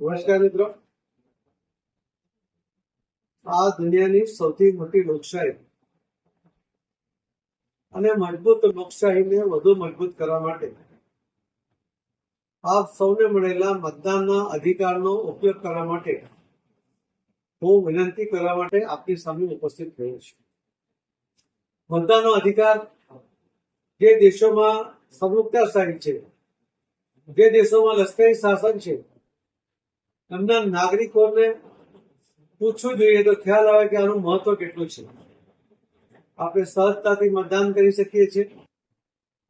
નમસ્કાર મિત્રો. આ દુનિયાની સૌથી મોટી લોકશાહી. અને મજબૂત લોકશાહીને વધુ મજબૂત કરવા માટે. આપ સૌને મળેલા મતદાનના અધિકારનો ઉપયોગ કરવા માટે હું વિનંતી કરવા માટે આપની સામે ઉપસ્થિત થયો છું. મતદાનનો અધિકાર જે દેશોમાં સમુક્તાશાહી છે, જે દેશોમાં લશ્કરી શાસન છે એમના નાગરિકોને પૂછવું જોઈએ તો ખ્યાલ આવે કે આનું મહત્વ કેટલું છે. આપણે સહજતાથી મતદાન કરી શકીએ છીએ.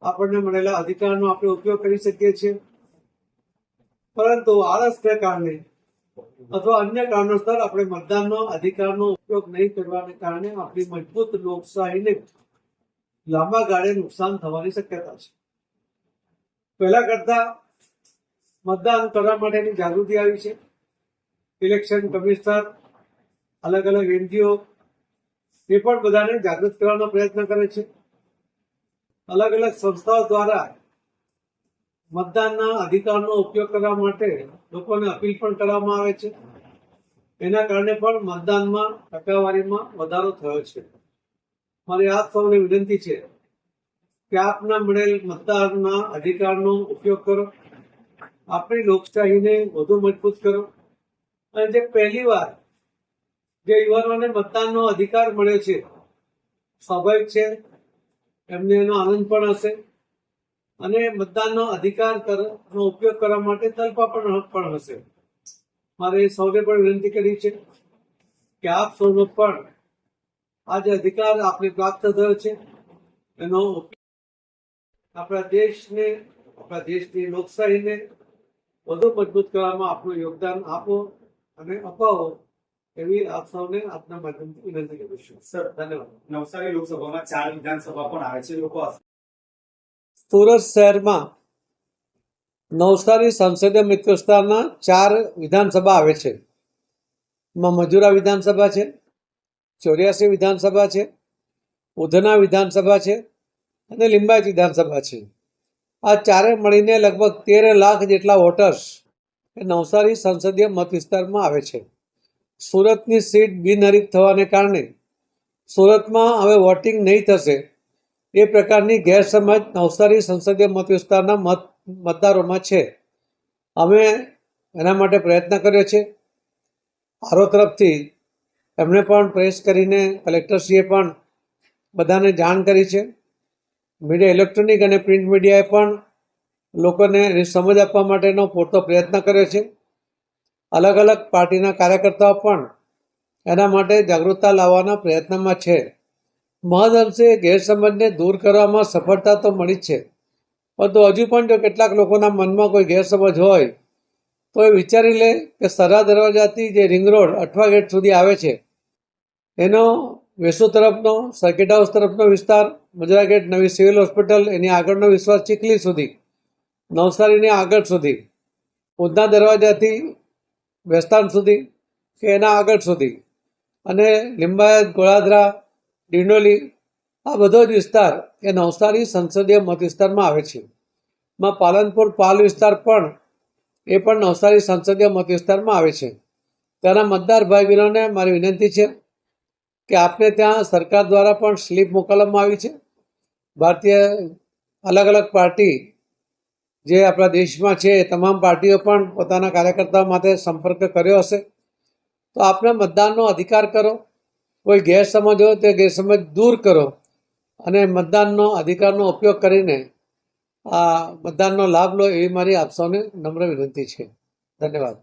આપણને મળેલા અધિકારનો આપણે ઉપયોગ કરી શકીએ છીએ. પરંતુ આળસને કારણે અથવા અન્ય કારણોસર આપણે મતદાનનો અધિકારનો ઉપયોગ નહીં કરવાને કારણે આપણી મજબૂત લોકશાહીને લાંબા ગાળે નુકસાન થવાની શક્યતા છે. પહેલા કરતા મતદાન કરવા માટેની જાગૃતિ આવી છે. ઇલેક્શન કમિશનર, અલગ અલગ એનજીઓ, એ પણ બધાને જાગૃત કરવાનો પ્રયત્ન કરે છે. અલગ અલગ સંસ્થાઓ દ્વારા મતદાનના અધિકારનો ઉપયોગ કરવા માટે લોકોને અપીલ પણ કરવામાં આવે છે. એના કારણે પણ મતદાનમાં ટકાવારીમાં વધારો થયો છે. મારી આપ સૌને વિનંતી છે કે આપના મળેલ મતદાનના અધિકારનો ઉપયોગ કરો. આપણી લોકશાહીને વધુ મજબૂત કરો. અને જે પહેલી વાર જે યુવાનોને મતદાનનો અધિકાર મળ્યો છે, સ્વાભાવિક છે, એમને એનો આનંદ પણ હશે. અને મતદાનનો અધિકાર કર- નો ઉપયોગ કરવા માટે તલપા પણ પણ હશે. મારે સૌને પણ વિનંતી કરી છે કે આપ સૌનો પણ આ જે અધિકાર આપણે પ્રાપ્ત થયો છે, એનો આપણા દેશને, આપણા દેશની લોકશાહીને વધુ મજબૂત કરવામાં આપનું યોગદાન આપો. અને અપાવો એવી આપ સૌને આપના માધ્યમથી વિનંતી કરું છું. સર ધન્યવાદ. નવસારી લોકસભામાં ચાર વિધાનસભા પણ આવે છે. લોકો સુરત શહેરમાં નવસારી સંસદીય મિત્ર વિસ્તારના ચાર વિધાનસભા આવે છે. માં મજુરા વિધાનસભા છે ચોર્યાસી વિધાનસભા છે ઉધના વિધાનસભા છે અને લિંબાયત વિધાનસભા છે. આ ચારે મળીને લગભગ તેર લાખ જેટલા વોટર્સ એ નવસારી સંસદીય મત વિસ્તારમાં આવે છે. સુરતની સીટ બિનહરીફ થવાને કારણે સુરતમાં હવે વોટિંગ નહીં થશે એ પ્રકારની ગેરસમજ નવસારી સંસદીય મત વિસ્તારના મત, મતદારોમાં છે. અમે એના માટે પ્રયત્ન કર્યો છે. આરો તરફથી એમણે પણ પ્રેસ કરીને કલેક્ટરશ્રીએ પણ બધાને જાણ કરી છે. મીડિયા ઇલેક્ટ્રોનિક અને પ્રિન્ટ મીડિયાએ પણ લોકોને સમજ આપવા માટેનો પૂરતો પ્રયત્ન કર્યો છે. અલગ અલગ પાર્ટીના કાર્યકર્તાઓ પણ એના માટે જાગૃતતા લાવવાના પ્રયત્નમાં છે. મહદઅંશે ગેરસમજને દૂર કરવામાં સફળતા તો મળી છે. પરંતુ હજુ પણ જો કેટલાક લોકોના મનમાં કોઈ ગેરસમજ હોય, તો એ વિચારી લે કે સરા દરવાજાથી જે રિંગ રોડ અઠવા ગેટ સુધી આવે છે, એનો વેસુ તરફનો, સર્કિટ હાઉસ તરફનો વિસ્તાર, મજરા ગેટ નવી સિવિલ હોસ્પિટલ, એની આગળનો વિશ્વાસ ચીખલી સુધી નવસારીની આગળ સુધી, ઉધના દરવાજાથી વેસ્તાન સુધી કે એના આગળ સુધી અને લિંબાયત, ગોળાદરા, ડિંડોલી, આ બધો જ વિસ્તાર એ નવસારી સંસદીય મત વિસ્તારમાં આવે છે. માં પાલનપુર પાલ વિસ્તાર પણ એ પણ નવસારી સંસદીય મત વિસ્તારમાં આવે છે. ત્યાંના મતદાર ભાઈ બહેનોને મારી વિનંતી છે કે આપને ત્યાં સરકાર દ્વારા પણ સ્લીપ મોકલવામાં આવી છે. ભારતીય અલગ અલગ પાર્ટી જે આપણા દેશમાં છે તમામ પાર્ટીઓ પણ પોતાના કાર્યકર્તાઓ માટે સંપર્ક કર્યો હશે. તો આપણે મતદાનનો અધિકાર કરો. કોઈ ગેરસમજ હોય તે ગેરસમજ દૂર કરો અને મતદાનનો અધિકારનો ઉપયોગ કરીને આ મતદાનનો લાભ લો એવી મારી આપ સૌને નમ્ર વિનંતી છે. ધન્યવાદ.